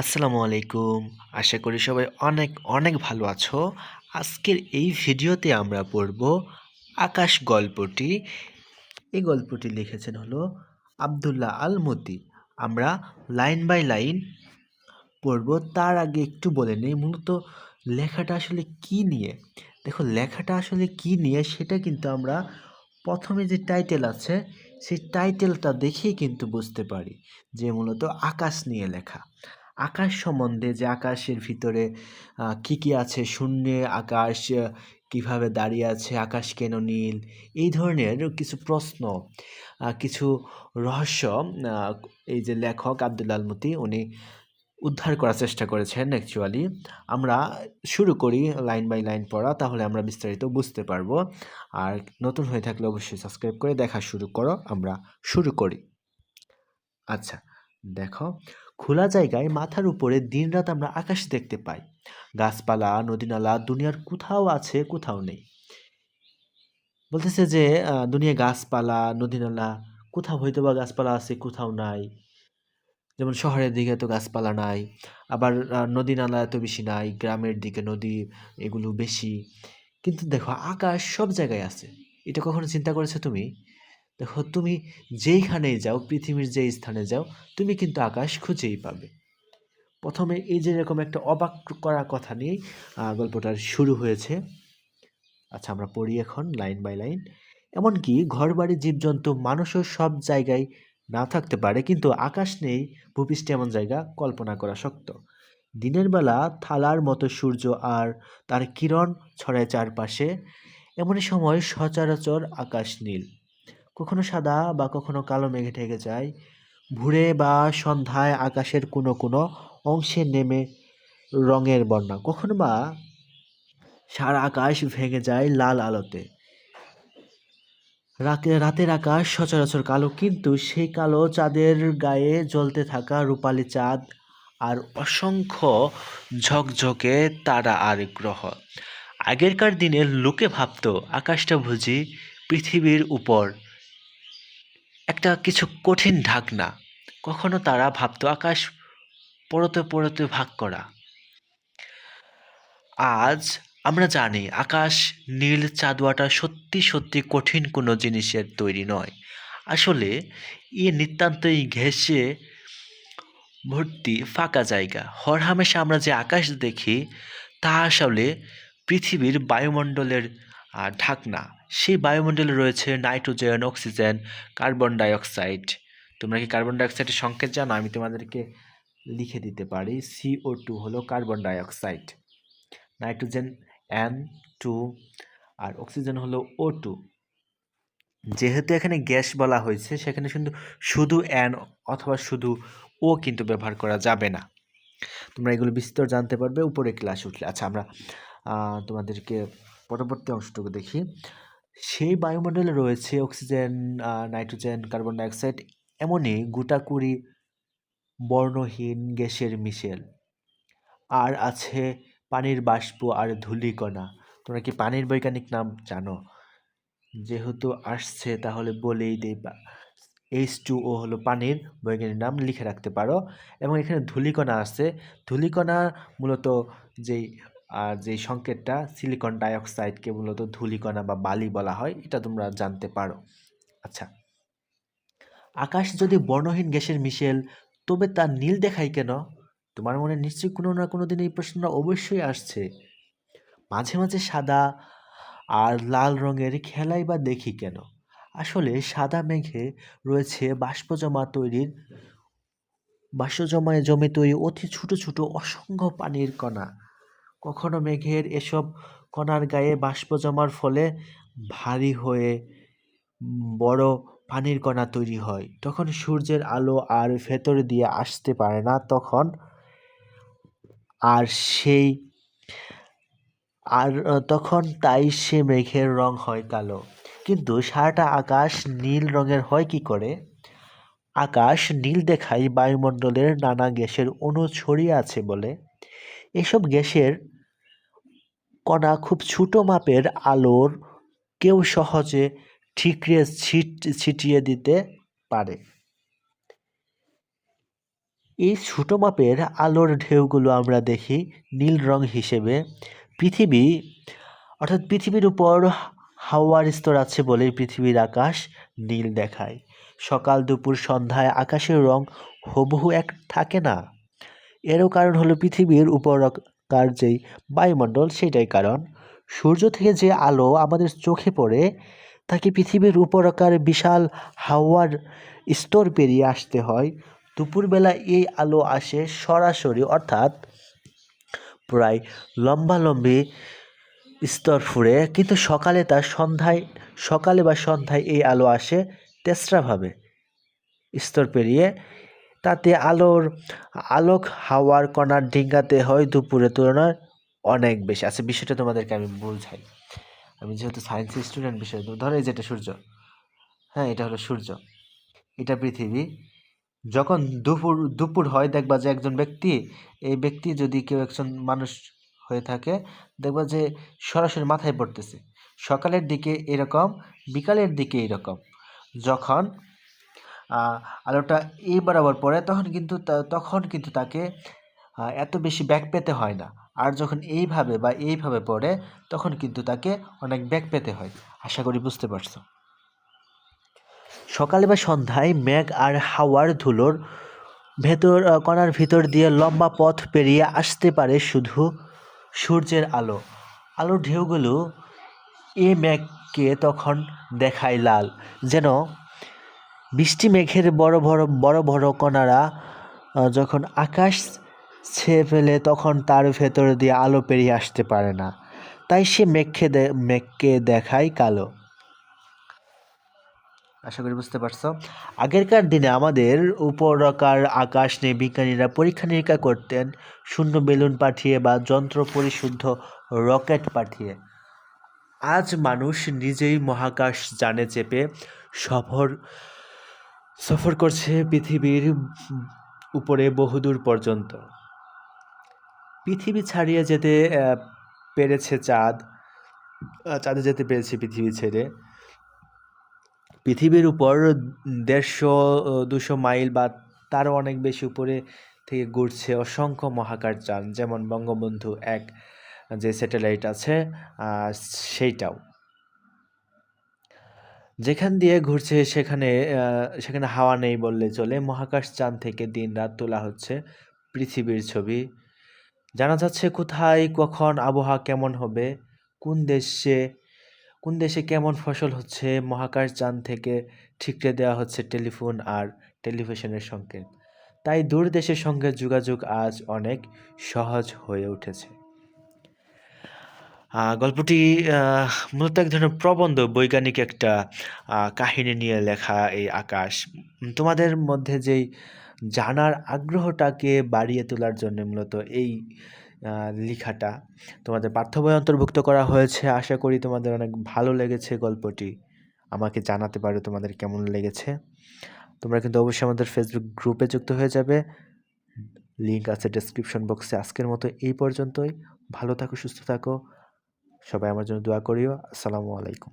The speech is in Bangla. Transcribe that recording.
আসসালামু আলাইকুম। আশা করি সবাই অনেক অনেক ভালো আছো। আজকের এই ভিডিওতে আমরা পড়ব আকাশ গল্পটি। এই গল্পটি লিখেছেন হলো আবদুল্লাহ আল মতি আমরা লাইন বাই লাইন পড়ব। তার আগে একটু বলে নেই, মূলত লেখাটা আসলে কি নিয়ে? দেখো, লেখাটা আসলে কি নিয়ে সেটা কিন্তু আমরা প্রথমে যে টাইটেল আছে, সেই টাইটেলটা দেখেই কিন্তু বুঝতে পারি যে মূলত আকাশ নিয়ে লেখা। আকাশ সম্বন্ধে যে আকাশের ভিতরে কি কি আছে? শূন্যে আকাশ কীভাবে দাঁড়িয়ে আছে? আকাশ কেন নীল? এই ধরনের কিছু প্রশ্ন কিছু রহস্য এই যে লেখক আব্দুল আলমতি উনি উদ্ধার করার চেষ্টা করেছেন অ্যাকচুয়ালি আমরা শুরু করি লাইন বাই লাইন পড়া, তাহলে আমরা বিস্তারিত বুঝতে পারব। আর নতুন হয়ে থাকলে অবশ্যই সাবস্ক্রাইব করে দেখা শুরু করো, আমরা শুরু করি। আচ্ছা দেখো খোলা জায়গায় মাথার উপরে দিনরাত আমরা আকাশ দেখতে পাই। গাছপালা নদীনালা দুনিয়ার কোথাও আছে কোথাও নেই। বলতেছে যে আহ, দুনিয়ায় গাছপালা নদীনালা কোথাও হয়তো বা গাছপালা আছে কোথাও নাই। যেমন শহরের দিকে তো গাছপালা নাই আবার নদী নালা এত বেশি নাই গ্রামের দিকে নদী এগুলো বেশি। কিন্তু দেখো আকাশ সব জায়গায় আছে। এটা কখনো চিন্তা করেছ তুমি? দেখো তুমি যেইখানেই যাও পৃথিবীর যেই স্থানে যাও তুমি কিন্তু আকাশ খুঁজেই পাবে। প্রথমে এই যে এরকম একটা অবাক করা কথা আহ, গল্পটার শুরু হয়েছে। আচ্ছা আমরা পড়ি এখন লাইন বাই লাইন। এমনকি ঘরবাড়ি জীবজন্তু মানুষও সব জায়গায় না থাকতে পারে কিন্তু আকাশ নেই ভূপৃষ্ঠে এমন জায়গা কল্পনা করা শক্ত। দিনের বেলা থালার মতো সূর্য আর তার কিরণ ছড়ায় চারপাশে। এমনই সময় সচরাচর আকাশ নীল। কখনো সাদা বা কখনো কালো মেঘে ঢেকে যায়। ভোরে বা সন্ধ্যায় আকাশের কোনো কোনো অংশে নেমে রঙের বন্যা। কখনো বা সারা আকাশ ভেঙে যায় লাল আলোতে। রাতে, রাতের আকাশ সচরাচর কালো, কিন্তু সেই কালো চাঁদের গায়ে জ্বলতে থাকা রূপালি চাঁদ আর অসংখ্য ঝকঝকে তারা আর গ্রহ। আগেরকার দিনের লোকে ভাবতো, আকাশটা বুঝি পৃথিবীর উপর একটা কিছু কঠিন ঢাকনা। কখনো তারা ভাবতো আকাশ পরতে পরতে ভাগ করা। আজ আমরা জানি আকাশ নীল চাঁদোয়াটা সত্যি সত্যি কঠিন কোনো জিনিসের তৈরি নয়। আসলে এ নিতান্তই ঘেঁষে ভর্তি ফাঁকা জায়গা। হরহামেশা আমরা যে আকাশ দেখি, তা আসলে পৃথিবীর বায়ুমণ্ডলের ঢাকনা, সেই বায়ুমণ্ডলে রয়েছে নাইট্রোজেন, অক্সিজেন, কার্বন ডাইঅক্সাইড। তোমরা কি কার্বন ডাইঅক্সাইডের সংকেত জানো? আমি তোমাদেরকে লিখে দিতে পারি। সিও টু হলো carbon dioxide. Nitrogen N two আর অক্সিজেন হলো ও টু যেহেতু এখানে গ্যাস বলা হয়েছে, সেখানে কিন্তু শুধু এন অথবা শুধু ও কিন্তু ব্যবহার করা যাবে না। তোমরা এগুলো বিস্তর জানতে পারবে উপরে ক্লাস উঠলে। আচ্ছা আমরা তোমাদেরকে পরবর্তী অংশটুকু দেখি। সেই বায়ুমণ্ডলে রয়েছে অক্সিজেন নাইট্রোজেন, কার্বন ডাইঅক্সাইড, এমনই গোটাকুড়ি বর্ণহীন গ্যাসের মিশেল। আর আছে পানির বাষ্প আর ধূলিকণা। তোমরা কি পানির বৈজ্ঞানিক নাম জানো? যেহেতু আসছে, তাহলে বলেই দেই এইচ টু ও হলো পানির বৈজ্ঞানিক নাম, লিখে রাখতে পারো। এবং এখানে ধূলিকণা আছে। ধূলিকণা মূলত যেই আর যেই সংকেতটা সিলিকন ডাইঅক্সাইডকে মূলত ধূলিকণা বা বালি বলা হয়, এটা তোমরা জানতে পারো। আচ্ছা। আকাশ যদি বর্ণহীন গ্যাসের মিশেল, তবে তা নীল দেখায় কেন? তোমার মনে নিশ্চয়ই কোনো না কোনো দিন এই প্রশ্নটা অবশ্যই আসছে। মাঝে মাঝে সাদা আর লাল রঙের খেলাই বা দেখি কেন? আসলে সাদা মেঘে রয়েছে বাষ্প জমা তৈরির বাষ্প জমায় জমে তৈরি অতি ছোট ছোট অসংখ্য পানির কণা। কখনো মেঘের এসব কণার গায়ে বাষ্প জমার ফলে ভারী হয়ে বড় পানির কণা তৈরি হয়। তখন সূর্যের আলো আর ভেতর দিয়ে আসতে পারে না, তখন আর সেই আর, তখন তাই সে মেঘের রং হয় কালো। কিন্তু সারাটা আকাশ নীল রঙের হয় কি করে? আকাশ নীল দেখায় বায়ুমণ্ডলের নানা গ্যাসের অণু ছড়িয়ে আছে বলে এসব গ্যাসের কণা খুব ছোট মাপের আলোর কেউ সহজে ঠিকরে ছিট ছিটিয়ে দিতে পারে। এই ছোটো মাপের আলোর ঢেউগুলো আমরা দেখি নীল রং হিসেবে। পৃথিবী, অর্থাৎ পৃথিবীর উপর হাওয়ার স্তর আছে বলেই পৃথিবীর আকাশ নীল দেখায়। সকাল দুপুর সন্ধ্যায় আকাশের রং হুবহু এক থাকে না। এরও কারণ হলো পৃথিবীর উপরকার যেই বায়ুমণ্ডল সেটাই কারণ। সূর্য থেকে যে আলো আমাদের চোখে পড়ে, তাকে পৃথিবীর উপরকার বিশাল হাওয়ার স্তর পেরিয়ে আসতে হয়। দুপুরবেলা এই আলো আসে সরাসরি, অর্থাৎ প্রায় লম্বালম্বি স্তর ফুঁড়ে, কিন্তু সকালে তার সন্ধ্যায়, সকালে বা সন্ধ্যায় এই আলো আসে তেসরাভাবে স্তর পেরিয়ে তাতে আলোর, আলোক হাওয়ার কণার ডিঙ্গাতে হয় দুপুরের তুলনায় অনেক বেশি। আচ্ছা বিষয়টা তোমাদেরকে আমি বোঝাই। আমি যেহেতু সায়েন্স স্টুডেন্ট বিষয় ধরো যেটা সূর্য। হ্যাঁ এটা হলো সূর্য। এটা পৃথিবী। যখন দুপুর দুপুর হয়, দেখবা যে একজন ব্যক্তি, এই ব্যক্তি যদি কেউ একজন মানুষ হয়ে থাকে, দেখবা যে সরাসরি মাথায় পড়তেছে। সকালের দিকে এরকম, বিকালের দিকে এরকম। যখন আলোটা এই বরাবর পড়ে, তখন কিন্তু তখন কিন্তু তাকে এত বেশি ব্যাক পেতে হয় না। আর যখন এইভাবে বা এইভাবে পড়ে, তখন কিন্তু তাকে অনেক ব্যাক পেতে হয়। আশা করি বুঝতে পারছ। সকালে বা সন্ধ্যায় মেঘ আর হাওয়ার ধুলোর ভেতর কণার ভিতর দিয়ে লম্বা পথ পেরিয়ে আসতে পারে শুধু সূর্যের আলো। আলোর ঢেউগুলো এ মেঘকে তখন দেখায় লাল, যেন বৃষ্টি মেঘের বড় বড় বড় বড় কণারা যখন আকাশ ছেয়ে ফেলে তখন তার ভেতর দিয়ে আলো পেরিয়ে আসতে পারে না। তাই সে মেঘকে মেঘকে দেখায় কালো। আশা করি বুঝতে পারছ। আগেরকার দিনে আমাদের উপরকার আকাশ নিয়ে বিজ্ঞানীরা পরীক্ষা নিরীক্ষা করতেন, শূন্য বেলুন পাঠিয়ে বা যন্ত্র পরিশুদ্ধ রকেট পাঠিয়ে। আজ মানুষ নিজেই মহাকাশ জানে চেপে সফর সফর করছে পৃথিবীর উপরে বহুদূর পর্যন্ত। পৃথিবী ছাড়িয়ে যেতে পেরেছে চাঁদ। চাঁদে যেতে পেরেছে পৃথিবী ছেড়ে। পৃথিবীর উপর দেড়শো দুশো মাইল বা তারও অনেক বেশি উপরে থেকে ঘুরছে অসংখ্য মহাকাশ যান, যেমন বঙ্গবন্ধু এক যে স্যাটেলাইট আছে সেইটাও। যেখান দিয়ে ঘুরছে সেখানে সেখানে হাওয়া নেই বললে চলে। মহাকাশ চাঁদ থেকে দিন রাত তোলা হচ্ছে পৃথিবীর ছবি। জানা যাচ্ছে কোথায়, কখন, আবহাওয়া কেমন হবে, কোন দেশে কোন দেশে কেমন ফসল হচ্ছে, মহাকাশ যান থেকে ঠিকরে দেওয়া হচ্ছে টেলিফোন আর টেলিভিশনের সংকেত। তাই দূর দেশের সঙ্গে যোগাযোগ আজ অনেক সহজ হয়ে উঠেছে। গল্পটি মূলত এক ধরনের প্রবন্ধ, বৈজ্ঞানিক একটা কাহিনী নিয়ে লেখা এই আকাশ। তোমাদের মধ্যে যেই জানার আগ্রহটাকে বাড়িয়ে তোলার জন্য মূলত এই লেখাটা তোমাদের পাঠ্য বই অন্তর্ভুক্ত করা হয়েছে। আশা করি তোমাদের অনেক ভালো লেগেছে গল্পটি। আমাকে জানাতে পারো তোমাদের কেমন লেগেছে। তোমরা কিন্তু অবশ্যই আমাদের ফেসবুক গ্রুপে যুক্ত হয়ে যাবে। লিঙ্ক আছে ডেসক্রিপশন বক্সে আজকের মতো এই পর্যন্তই। ভালো থাকো, সুস্থ থাকো। সবাই আমার জন্য দোয়া করিও। আসসালামু আলাইকুম।